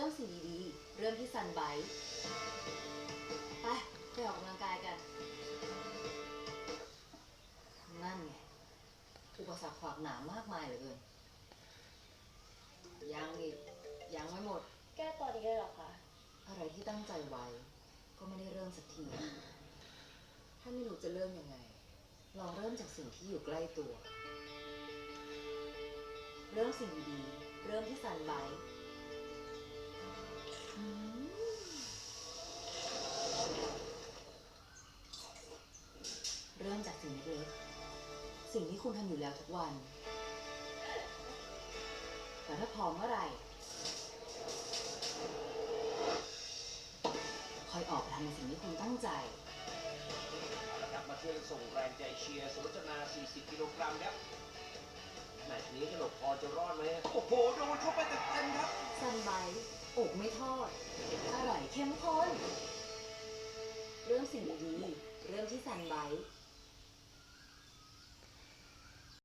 ริ่มสิ่งดีๆเริ่มที่ซันไบต์ไปไปออกกำลังกายกัน นั่นไง อุปสรรคขวากหนามมากมายเหลือเกิน ยังอีก ยังไม่หมด แก้ตอนนี้เลยเหรอคะอะไรที่ตั้งใจไว้ ก็ไม่ได้เริ่มสักที ถ้าไม่รู้จะเริ่มยังไง ลองเริ่มจากสิ่งที่อยู่ใกล้ตัว เริ่มสิ่งดีๆเริ่มที่ซันไบต์ มจากสิ่งเล็กๆสิ่งที่คุณทำอยู่แล้วทุกวัน แต่ถ้าพร้อมเมื่อไหร่คอยออกไปทำในสิ่งที่คุณตั้งใจเอาละครับมาช่วยกันส่งแรงใจเชียร์สุรจนา 40 กิโลกรัมครับแมตช์นี้กระหนกพรจะรอดไหมโอ้โห โดนเข้าไปเต็มๆครับซันไบต์อกไม่ทอด อร่อยเข้มข้น เริ่มสิ่งดีๆเริ่มที่ซันไบต์